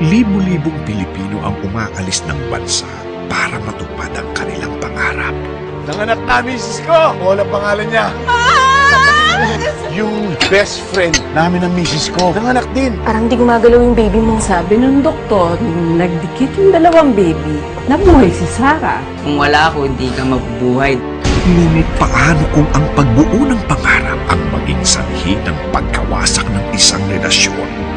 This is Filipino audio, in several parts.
Libo-libong Pilipino ang umaalis ng bansa para matupad ang kanilang pangarap. Nanganak na misis ko! Wala pangalan niya. Yung best friend namin ng misis ko, nanganak din. Parang di gumagalaw yung baby mo. Sabi ng doktor, nagdikit yung dalawang baby, nabuhay si Sarah. Kung wala ako, hindi ka mabubuhay. Ngunit paano kung ang pagbuo ng pangarap ang maging sanhi ng pagkawasak ng isang relasyon?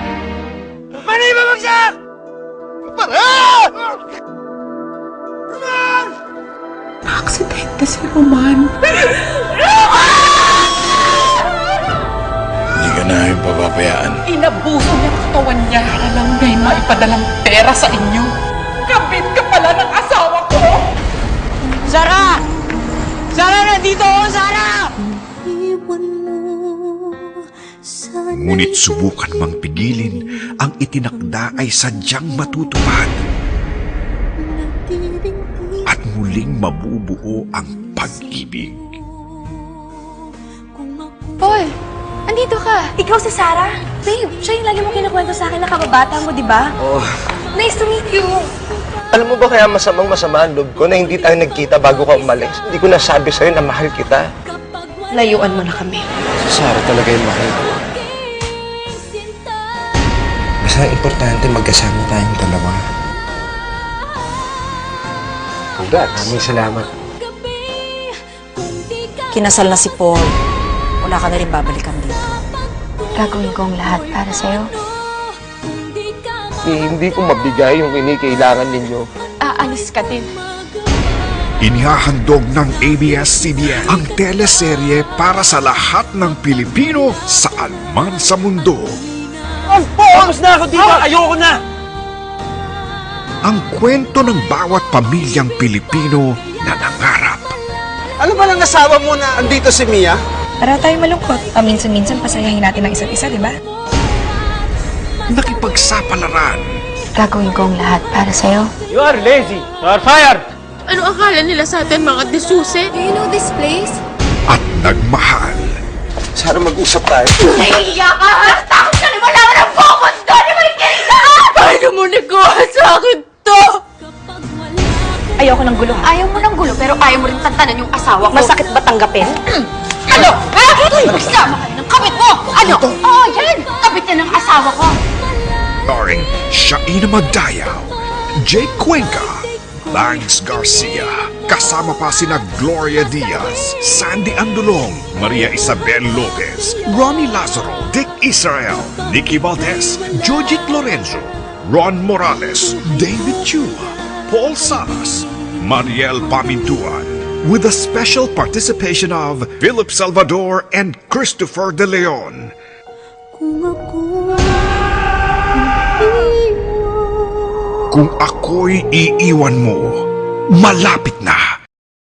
Aksidente si Roman. Hindi ka namin pababayaan. Inabuso niya ang katawan niya. Para lang may maipadalang pera sa inyo. Kabit ka pala ng asawa ko! Sara! Sara, nandito ako, Sara! Ngunit subukan mang pigilin, ang itinakda ay sadyang matutupad. At muling mabubuo ang pag-ibig. Paul, andito ka. Ikaw si Sarah? Babe, siya yung lagi mo kinukwento sa akin na kababata mo, di ba? Oh, Nice to meet you. alam mo ba kaya masamang masama ang loob ko na hindi tayo nagkita bago ka umalis? Hindi ko nasabi sa'yo na mahal kita. Layuan mo na kami. Si Sarah talaga yung mahal ko. Basta importante magkasama tayong dalawa. Congrats. Maraming salamat. Kinasal na si Paul. Wala ka na rin babalikan dito. Gagawin ko ang lahat para sa'yo. Eh, hindi ko mabigay yung kinikailangan ninyo. Aalis ka din. Inihahandog ng ABS-CBN ang teleserye para sa lahat ng Pilipino saan man sa mundo. Tapos na ako dito! ayoko na! Ang kwento ng bawat pamilyang Pilipino na nangarap. Ano ba lang asawa mo na andito si Mia? Para tayo malungkot. Paminsan-minsan pasayahin natin ang isa't isa, di ba? Nakipagsapalaran Gagawin ko ang lahat para sa'yo. You are lazy. You are fired. Ano akala nila sa atin mga disuse? Do you know this place? at nagmahal. Sarah, mag-usap tayo. Nahihiya ka! Takot ka na wala ka ng focus doon! Ibalik ka Paano mo Ayoko ng gulo. Ayaw mo ng gulo pero ayaw mo rin tantanan yung asawa ko. Masakit ba tanggapin? Ano? Ha? Magsama kayo ng kabit mo! Ano? Oh, yan! Kabit yan ng asawa ko! Starring Shaina Magdayaw, Jake Cuenca, Langs Garcia, kasama pa sina Gloria Diaz, Sandy Andulong, Maria Isabel Lopez, Ronnie Lazaro, Dick Israel, Nicky Valdez, Jojit Lorenzo, Ron Morales, David Chua, Paul Salas, Mariel Pamintuan, with the special participation of Philip Salvador and Christopher De Leon. Kung ako'y iiwan mo, malapit na.